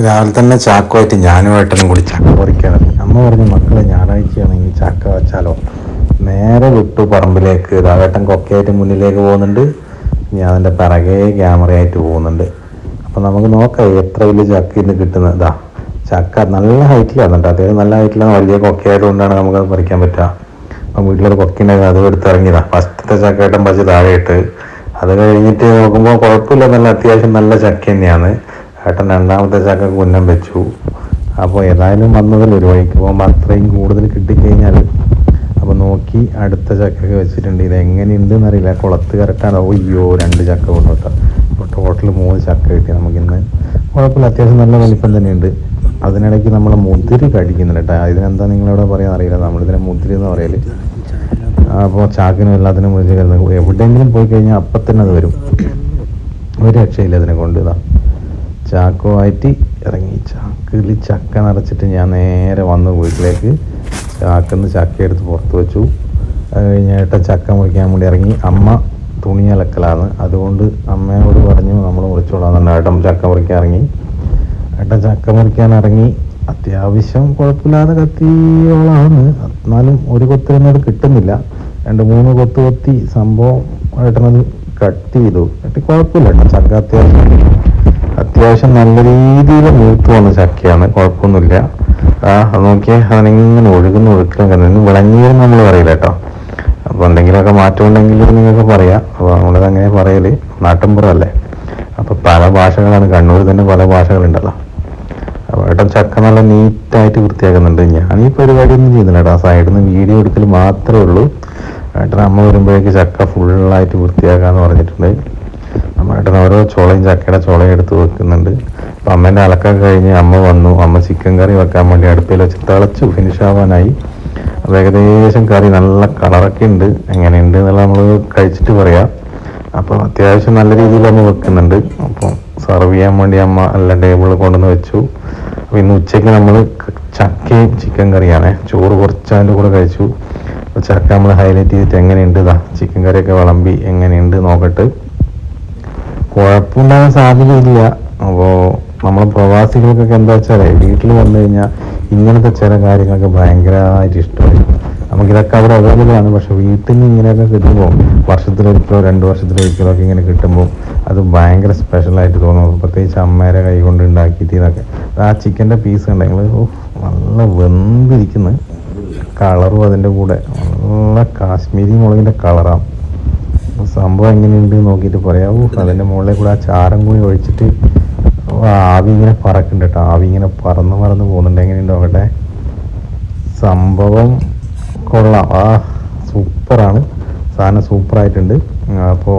രാവിലെ തന്നെ ചാക്കുമായിട്ട് ഞാനും ഏട്ടനും കൂടി ചക്ക പറിക്കാണ്. അമ്മ പറഞ്ഞു മക്കളെ ഞായറാഴ്ചയാണെങ്കിൽ ചക്ക വെച്ചാലോ? നേരെ വിട്ടു പറമ്പിലേക്ക്. രാവേട്ടൻ കൊക്കയായിട്ട് മുന്നിലേക്ക് പോകുന്നുണ്ട്. ഞാൻ അതിന്റെ പിറകെ ക്യാമറയായിട്ട് പോകുന്നുണ്ട്. അപ്പം നമുക്ക് നോക്കാം എത്ര വലിയ ചക്ക ഇന്ന് കിട്ടുന്നത്. ഇതാ ചക്ക നല്ല ഹൈറ്റിലാണ് കേട്ടോ. അതായത് നല്ല ഹൈറ്റിലാണ്. വലിയ കൊക്കയായിട്ട് കൊണ്ടാണ് നമുക്കത് പറിക്കാൻ പറ്റുക. അപ്പം വീട്ടിലൊരു കൊക്കയുണ്ടെങ്കിൽ അത് എടുത്ത് ഇറങ്ങിയതാണ് ഫസ്റ്റത്തെ ചക്കയായിട്ടും പറിച്ച് താഴെ ഇട്ട്. അത് കഴിഞ്ഞിട്ട് നോക്കുമ്പോൾ കുഴപ്പമില്ല. നല്ല അത്യാവശ്യം നല്ല ചക്ക തന്നെയാണ്. ഏട്ടൻ രണ്ടാമത്തെ ചക്ക കുന്നം വെച്ചു. അപ്പോൾ ഏതായാലും വന്നതിൽ ഒരു വഴിക്ക് പോകുമ്പോൾ അത്രയും കൂടുതൽ കിട്ടിക്കഴിഞ്ഞാൽ അപ്പോൾ നോക്കി അടുത്ത ചക്കൊക്കെ വെച്ചിട്ടുണ്ട്. ഇത് എങ്ങനെയുണ്ട് എന്നറിയില്ല കുളത്ത് കറക്റ്റാണ് അയ്യോ രണ്ട് ചക്ക കൊണ്ടോട്ട അപ്പോൾ ടോട്ടൽ മൂന്ന് ചക്ക കിട്ടി നമുക്കിന്ന്. കുഴപ്പമില്ല. അത്യാവശ്യം നല്ല വലിപ്പം തന്നെയുണ്ട്. അതിനിടയ്ക്ക് നമ്മൾ മുതിരി കടിക്കുന്നുണ്ട് കേട്ടോ. ഇതിനെന്താ നിങ്ങളിവിടെ പറയാൻ അറിയില്ല നമ്മളിതിനെ മുതിരി എന്ന് പറയൽ. അപ്പോൾ ചാക്കിനും എല്ലാത്തിനും മുറിച്ച് കരുതുന്നത് എവിടെയെങ്കിലും പോയി കഴിഞ്ഞാൽ അപ്പം തന്നെ അത് വരും. ഒരു രക്ഷയില്ല അതിനെ കൊണ്ട്. ഇതാ. ചാക്കുമായിട്ട് ഇറങ്ങി. ചാക്കിൽ ചക്ക നിറച്ചിട്ട് ഞാൻ നേരെ വന്നു വീട്ടിലേക്ക്. ചാക്കിന്ന് ചക്ക എടുത്ത് പുറത്ത് വെച്ചു. അത് കഴിഞ്ഞിട്ട് ചക്ക മുറിക്കാൻ വേണ്ടി ഇറങ്ങി. അമ്മ തുണി അലക്കലാണ്. അതുകൊണ്ട് അമ്മയോട് പറഞ്ഞു നമ്മൾ മുറിച്ചോളാം എന്ന് ഏട്ടൻ ചക്ക മുറിക്കാൻ ഇറങ്ങി. ഏട്ടൻ ചക്ക മുറിക്കാൻ ഇറങ്ങി. അത്യാവശ്യം കുഴപ്പമില്ലാതെ കത്തിയോളാണ്. എന്നാലും ഒരു കൊത്തിനോട് കിട്ടുന്നില്ല. രണ്ട് മൂന്ന് കൊത്ത് കൊത്തി സംഭവം ഏട്ടനത് കട്ട് ചെയ്തു. കട്ടി കുഴപ്പമില്ല. ഏട്ടൻ ചക്ക അത്യാവശ്യം അത്യാവശ്യം നല്ല രീതിയിൽ മൂത്ത് വന്ന ചക്കയാണ്. കുഴപ്പമൊന്നുമില്ല. ആ നോക്കിയാൽ അതിനിങ്ങനെ ഒഴുകുന്ന ഒഴുക്കിലും കണ്ടു വിളഞ്ഞീരും നമ്മൾ പറയില്ല കേട്ടോ. അപ്പോൾ എന്തെങ്കിലുമൊക്കെ മാറ്റം ഉണ്ടെങ്കിൽ നിങ്ങൾക്ക് പറയാം. അപ്പോൾ നമ്മളത് അങ്ങനെ പറയൽ നാട്ടിൻപുറമല്ലേ. അപ്പോൾ പല ഭാഷകളാണ്. കണ്ണൂർ തന്നെ പല ഭാഷകളുണ്ടല്ലോ. അപ്പോൾ ഏട്ടൻ ചക്ക നല്ല നീറ്റായിട്ട് വൃത്തിയാക്കുന്നുണ്ട്. ഞാൻ ഈ പരിപാടിയൊന്നും ചെയ്യുന്നില്ല കേട്ടോ. സൈഡിൽ നിന്ന് വീഡിയോ എടുക്കൽ മാത്രമേ ഉള്ളൂ. ഏട്ടൻ അമ്മ വരുമ്പോഴേക്ക് ചക്ക ഫുള്ളായിട്ട് വൃത്തിയാക്കാന്ന് പറഞ്ഞിട്ടുണ്ട്. അമ്മ ഏട്ടൻ ഓരോ ചോളയും ചക്കയുടെ ചോളയും എടുത്ത് വെക്കുന്നുണ്ട്. അപ്പം അമ്മേന്റെ അലക്കം കഴിഞ്ഞ് അമ്മ വന്നു. അമ്മ ചിക്കൻ കറി വെക്കാൻ വേണ്ടി അടുപ്പിൽ വെച്ച് തിളച്ചു ഫിനിഷ് ആവാനായി. അപ്പോൾ ഏകദേശം കറി നല്ല കളറൊക്കെ ഉണ്ട്. എങ്ങനെയുണ്ട് എന്നുള്ള നമ്മൾ കഴിച്ചിട്ട് പറയാം. അപ്പോൾ അത്യാവശ്യം നല്ല രീതിയിൽ അമ്മ വെക്കുന്നുണ്ട്. അപ്പോൾ സെർവ് ചെയ്യാൻ വേണ്ടി അമ്മ എല്ലാ ടേബിളിൽ കൊണ്ടുവന്ന് വെച്ചു. അപ്പോൾ ഇന്ന് ഉച്ചയ്ക്ക് നമ്മൾ ചക്കയും ചിക്കൻ കറിയാണ് ചോറ് കുറച്ച് കൂടെ കഴിച്ചു. അപ്പോൾ ചക്ക നമ്മൾ ഹൈലൈറ്റ് ചെയ്തിട്ട് എങ്ങനെയുണ്ട് ഇതാ ചിക്കൻ കറിയൊക്കെ വിളമ്പി എങ്ങനെയുണ്ട് നോക്കട്ട്. കുഴപ്പമുണ്ടാകാൻ സാധ്യതയില്ല. അപ്പോൾ നമ്മൾ പ്രവാസികൾക്കൊക്കെ എന്താ വെച്ചാൽ വീട്ടിൽ വന്നു കഴിഞ്ഞാൽ ഇങ്ങനത്തെ ചില കാര്യങ്ങളൊക്കെ ഭയങ്കരമായിട്ട് ഇഷ്ടമായി. നമുക്കിതൊക്കെ അവിടെ അവൈലബിൾ ആണ്. പക്ഷെ വീട്ടിൽ നിന്ന് ഇങ്ങനെയൊക്കെ കിട്ടുമ്പോൾ വർഷത്തിലൊരിക്കലോ രണ്ട് വർഷത്തിലൊരിക്കലോ ഒക്കെ ഇങ്ങനെ കിട്ടുമ്പോൾ അത് ഭയങ്കര സ്പെഷ്യലായിട്ട് തോന്നും. പ്രത്യേകിച്ച് അമ്മേരെ കൈ കൊണ്ട് ഉണ്ടാക്കിയിട്ട് ഇതൊക്കെ ആ ചിക്കന്റെ പീസ് ഉണ്ടെങ്കിൽ നല്ല വെന്തിരിക്കുന്നു. കളറും അതിന്റെ കൂടെ. നല്ല കാശ്മീരി മുളകിന്റെ കളറാണ് സംഭവം എങ്ങനെയുണ്ട് നോക്കിയിട്ട് പറയാവൂ അതിന്റെ മുകളിൽ കൂടെ ആ ചാരം കൂടി ഒഴിച്ചിട്ട് ആവി ഇങ്ങനെ പറക്കുന്നുണ്ട് കേട്ടോ. ആവി ഇങ്ങനെ പറന്ന് പറന്ന് പോകുന്നുണ്ട്. എങ്ങനെയുണ്ട് നോക്കട്ടെ? സംഭവം കൊള്ളാം. ആ സൂപ്പറാണ്. സാധനം സൂപ്പറായിട്ടുണ്ട്. അപ്പോൾ